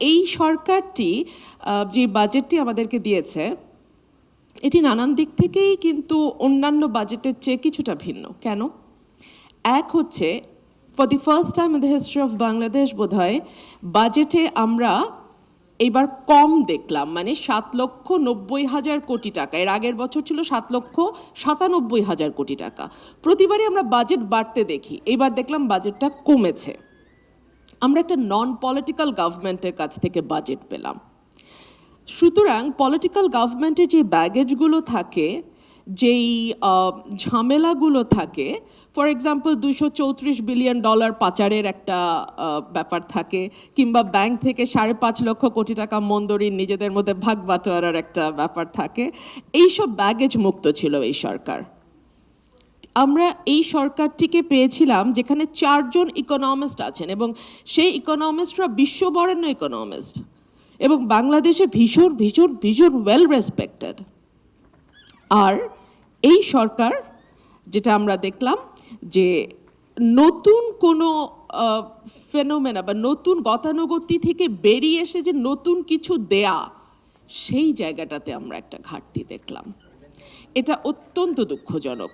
এই সরকারটি যে বাজেটটি আমাদেরকে দিয়েছে, এটি নানান দিক থেকেই কিন্তু অন্যান্য বাজেটের চেয়ে কিছুটা ভিন্ন। কেন? এক হচ্ছে for the first time in the history of Bangladesh বোধ হয় বাজেটে আমরা এবার কম দেখলাম। মানে সাত লক্ষ নব্বই হাজার কোটি টাকা। এর আগের বছর ছিল সাত লক্ষ সাতানব্বই হাজার কোটি টাকা। প্রতিবারই আমরা বাজেট বাড়তে দেখি। এবার দেখলাম বাজেটটা কমেছে। আমরা একটা নন পলিটিক্যাল গভর্নমেন্টের কাছ থেকে বাজেট পেলাম। সুতরাং পলিটিক্যাল গভর্নমেন্টের যে ব্যাগেজগুলো থাকে, যেই ঝামেলাগুলো থাকে ফর এক্সাম্পল দুশো চৌত্রিশ বিলিয়ন ডলার পাচারের একটা ব্যাপার থাকে, কিংবা ব্যাংক থেকে সাড়ে পাঁচ লক্ষ কোটি টাকা মন্দরিন নিজেদের মধ্যে ভাগ বাটোয়ারার একটা ব্যাপার থাকে, এইসব ব্যাগেজ মুক্ত ছিল এই সরকার। আমরা এই সরকারটিকে পেয়েছিলাম যেখানে চারজন ইকোনমিস্ট আছেন এবং সেই ইকোনমিস্টরা বিশ্ববরেণ্য ইকোনমিস্ট এবং বাংলাদেশে ভীষণ ভীষণ ভীষণ ওয়েল রেসপেক্টেড আর এই সরকার, যেটা আমরা দেখলাম যে নতুন কোনো ফেনোমেনা বা নতুন গতানুগতি থেকে বেরিয়ে এসে যে নতুন কিছু দেয়া, সেই জায়গাটাতে আমরা একটা ঘাটতি দেখলাম। এটা অত্যন্ত দুঃখজনক।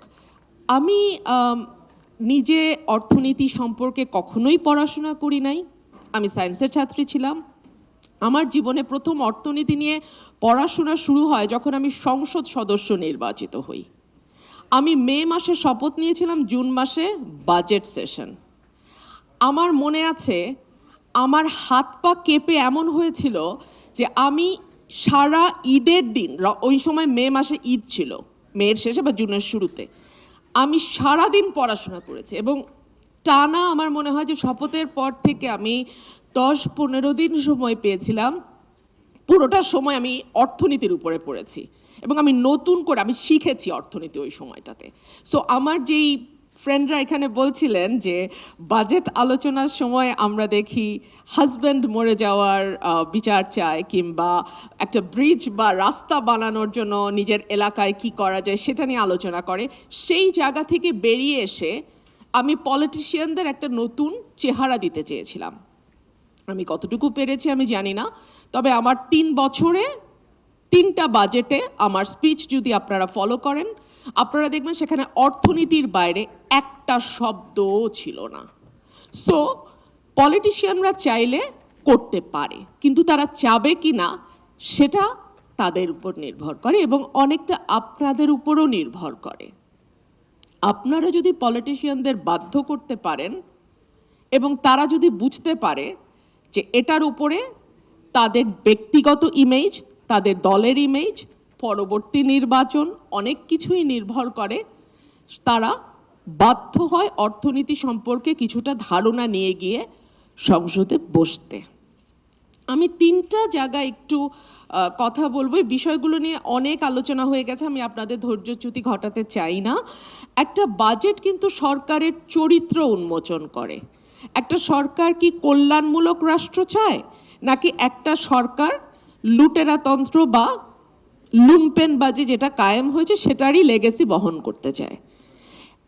আমি নিজে অর্থনীতি সম্পর্কে কখনোই পড়াশোনা করি নাই। আমি সায়েন্সের ছাত্রী ছিলাম। আমার জীবনে প্রথম অর্থনীতি নিয়ে পড়াশোনা শুরু হয় যখন আমি সংসদ সদস্য নির্বাচিত হই। আমি মে মাসে শপথ নিয়েছিলাম, জুন মাসে বাজেট সেশন। আমার মনে আছে, আমার হাত পা কেঁপে এমন হয়েছিল যে আমি সারা ঈদের দিন ওই সময় মে মাসে ঈদ ছিল, মেয়ের শেষে বা জুনের শুরুতে। আমি সারাদিন পড়াশোনা করেছি এবং টানা আমার মনে হয় যে শপথের পর থেকে আমি দশ পনেরো দিন সময় পেয়েছিলাম, পুরোটা সময় আমি অর্থনীতির উপরে পড়েছি এবং আমি নতুন করে, আমি শিখেছি অর্থনীতি ওই সময়টাতে। সো আমার যেই ফ্রেন্ডরা এখানে বলছিলেন যে বাজেট আলোচনার সময় আমরা দেখি হাজব্যান্ড মরে যাওয়ার বিচার চায় কিংবা একটা ব্রিজ বা রাস্তা বানানোর জন্য নিজের এলাকায় কি করা যায় সেটা নিয়ে আলোচনা করে। সেই জায়গা থেকে বেরিয়ে এসে আমি পলিটিশিয়ানদের একটা নতুন চেহারা দিতে চেয়েছিলাম। আমি কতটুকু পেরেছি আমি জানি না, তবে আমার তিন বছরে তিনটা বাজেটে আমার স্পিচ যদি আপনারা ফলো করেন আপনারা দেখবেন সেখানে অর্থনীতির বাইরে একটা শব্দও ছিল না। সো পলিটিশিয়ানরা চাইলে করতে পারে, কিন্তু তারা চাবে কি না, সেটা তাদের উপর নির্ভর করে এবং অনেকটা আপনাদের উপরও নির্ভর করে। আপনারা যদি পলিটিশিয়ানদের বাধ্য করতে পারেন এবং তারা যদি বুঝতে পারে যে এটার উপরে তাদের ব্যক্তিগত ইমেজ তাদের দলের ইমেজ পরবর্তী নির্বাচন অনেক কিছুই নির্ভর করে। তারা বাধ্য হয় অর্থনীতি সম্পর্কে কিছুটা ধারণা নিয়ে গিয়ে সংসদে বসতে। আমি তিনটা জায়গায় একটু কথা বলব। এই বিষয়গুলো নিয়ে অনেক আলোচনা হয়ে গেছে, আমি আপনাদের ধৈর্যচ্যুতি ঘটাতে চাই না। একটা বাজেট কিন্তু সরকারের চরিত্র উন্মোচন করে। একটা সরকার কি কল্যাণমূলক রাষ্ট্র চায়? নাকি একটা সরকার লুটেরাতন্ত্র বা লুম্পেনবাজি যেটা কায়েম হয়েছে, সেটারই লেগেসি বহন করতে চায়।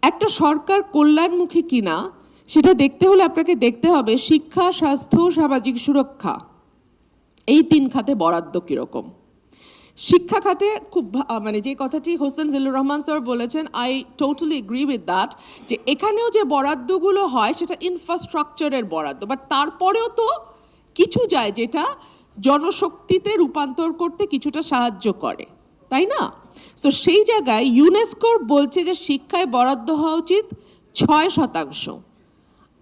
একটা সরকার কল্যাণমুখী কিনা, সেটা দেখতে হলে আপনাকে দেখতে হবে, শিক্ষা, স্বাস্থ্য, সামাজিক সুরক্ষা, এই তিন খাতে বরাদ্দ কীরকম। শিক্ষা খাতে খুব মানে যে কথাটি হোসেন জিল্লুর রহমান স্যার বলেছেন I totally agree with that যে এখানেও যে বরাদ্দগুলো হয়, সেটা ইনফ্রাস্ট্রাকচারের বরাদ্দ বাট তারপরেও তো কিছু যায় যেটা জনশক্তিতে রূপান্তর করতে কিছুটা সাহায্য করে, তাই না? তো সেই জায়গায় ইউনেস্কোর বলছে যে শিক্ষায় বরাদ্দ হওয়া উচিত ছয় শতাংশ,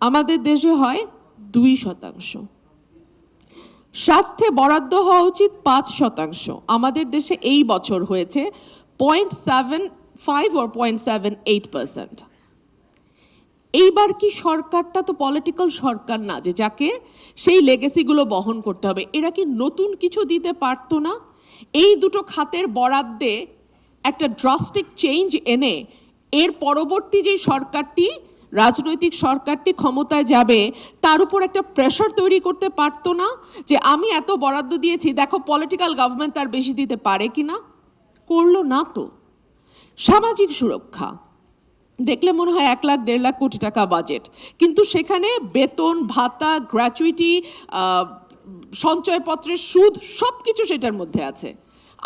আমাদের দেশে হয় দুই শতাংশ। স্বাস্থ্যে বরাদ্দ হওয়া উচিত পাঁচ শতাংশ, আমাদের দেশে এই বছর হয়েছে point seven five or point seven eight percent. এইবার কি সরকারটা তো পলিটিক্যাল সরকার না যে যাকে সেই লেগেসিগুলো বহন করতে হবে। এরা কি নতুন কিছু দিতে পারতো না? এই দুটো খাতের বরাদ্দে একটা ড্রাস্টিক চেঞ্জ এনে এর পরবর্তী যে সরকারটি, রাজনৈতিক সরকারটি ক্ষমতায় যাবে, তার উপর একটা প্রেশার তৈরি করতে পারতো না যে আমি এত বরাদ্দ দিয়েছি, দেখো পলিটিক্যাল গভর্নমেন্ট তার বেশি দিতে পারে কি না করল না তো। সামাজিক সুরক্ষা। দেখলে মনে হয় এক লাখ, দেড় লাখ কোটি টাকা বাজেট কিন্তু সেখানে বেতন, ভাতা গ্র্যাচুইটি সঞ্চয়পত্রের সুদ সব কিছু সেটার মধ্যে আছে।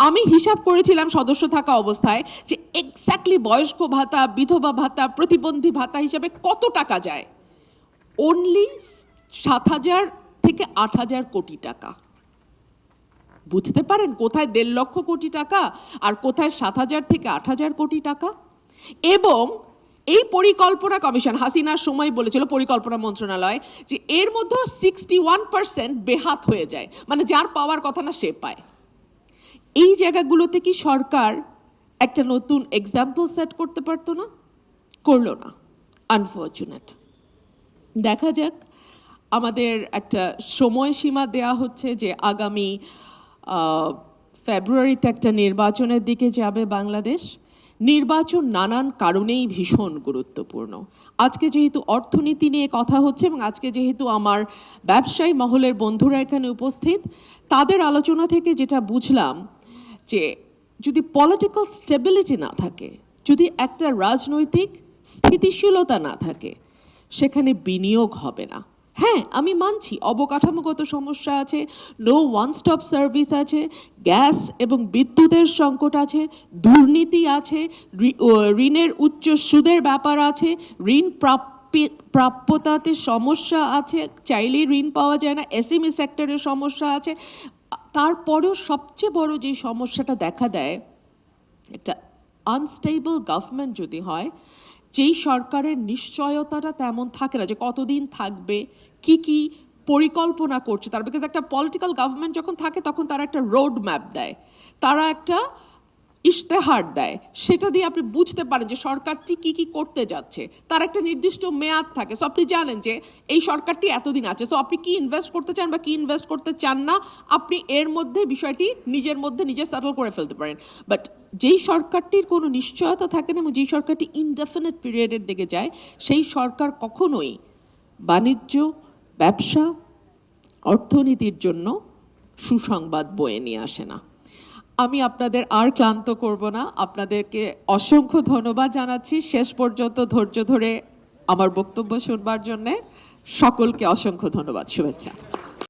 আমি হিসাব করেছিলাম সদস্য থাকা অবস্থায় যে এক্স্যাক্টলি বয়স্ক ভাতা, বিধবা ভাতা, প্রতিবন্ধী ভাতা হিসাবে কত টাকা যায়? অনলি সাত হাজার থেকে আট হাজার কোটি টাকা। বুঝতে পারেন কোথায় দেড় লক্ষ কোটি টাকা আর কোথায় সাত হাজার থেকে আট হাজার কোটি টাকা? এবং এই পরিকল্পনা কমিশন, হাসিনার সময় বলেছিল পরিকল্পনা মন্ত্রণালয়, যে এর মধ্যে সিক্সটি ওয়ান পার্সেন্ট বেহাত হয়ে যায় মানে যার পাওয়ার কথা না সে পায়। এই জায়গাগুলোতে কি সরকার একটা নতুন এক্সাম্পল সেট করতে পারতো না? করল না আনফর্চুনেট দেখা যাক, আমাদের একটা সময়সীমা দেয়া হচ্ছে যে আগামী ফেব্রুয়ারিতে একটা নির্বাচনের দিকে যাবে বাংলাদেশ। নির্বাচন নানান কারণেই ভীষণ গুরুত্বপূর্ণ। আজকে যেহেতু অর্থনীতি নিয়ে কথা হচ্ছে এবং আজকে যেহেতু আমার ব্যবসায়ী মহলের বন্ধুরা এখানে উপস্থিত, তাদের আলোচনা থেকে যেটা বুঝলাম যে যদি পলিটিক্যাল স্টেবিলিটি না থাকে, যদি একটা রাজনৈতিক স্থিতিশীলতা না থাকে, সেখানে বিনিয়োগ হবে না। হ্যাঁ আমি মানছি। অবকাঠামোগত সমস্যা আছে নো ওয়ান স্টপ সার্ভিস আছে, গ্যাস এবং বিদ্যুতের সংকট আছে, দুর্নীতি আছে ঋণের উচ্চ সুদের ব্যাপার আছে, ঋণ প্রাপ্যে প্রাপ্যতাতে সমস্যা আছে, চাইলেই ঋণ পাওয়া যায় না এসএমই সেক্টরের সমস্যা আছে। তারপরেও সবচেয়ে বড় যে সমস্যাটা দেখা দেয়, একটা আনস্টেবল গভর্নমেন্ট যদি হয় যেই সরকারের নিশ্চয়তাটা তেমন থাকে না যে কতদিন থাকবে, কি কি পরিকল্পনা করছে, তার বিকজ একটা পলিটিক্যাল গভর্নমেন্ট যখন থাকে তখন তারা একটা রোড ম্যাপ দেয়। তারা একটা ইশতেহার দেয়। সেটা দিয়ে আপনি বুঝতে পারেন যে সরকারটি কি কি করতে যাচ্ছে। তার একটা নির্দিষ্ট মেয়াদ থাকে। সো আপনি জানেন যে এই সরকারটি এতদিন আছে। সো আপনি কি ইনভেস্ট করতে চান বা কি ইনভেস্ট করতে চান না, আপনি এর মধ্যে বিষয়টি নিজের মধ্যে নিজে সেটেল করে ফেলতে পারেন। বাট যেই সরকারটির কোনো নিশ্চয়তা থাকে না এবং যেই সরকারটি ইনডেফিনেট পিরিয়ডের দিকে যায়, সেই সরকার কখনোই বাণিজ্য, ব্যবসা, অর্থনীতির জন্য সুসংবাদ বয়ে নিয়ে আসে না। আমি আপনাদের আর ক্লান্ত করব না। আপনাদেরকে অসংখ্য ধন্যবাদ জানাচ্ছি। শেষ পর্যন্ত ধৈর্য ধরে আমার বক্তব্য শুনবার জন্যে সকলকে অসংখ্য ধন্যবাদ, শুভেচ্ছা।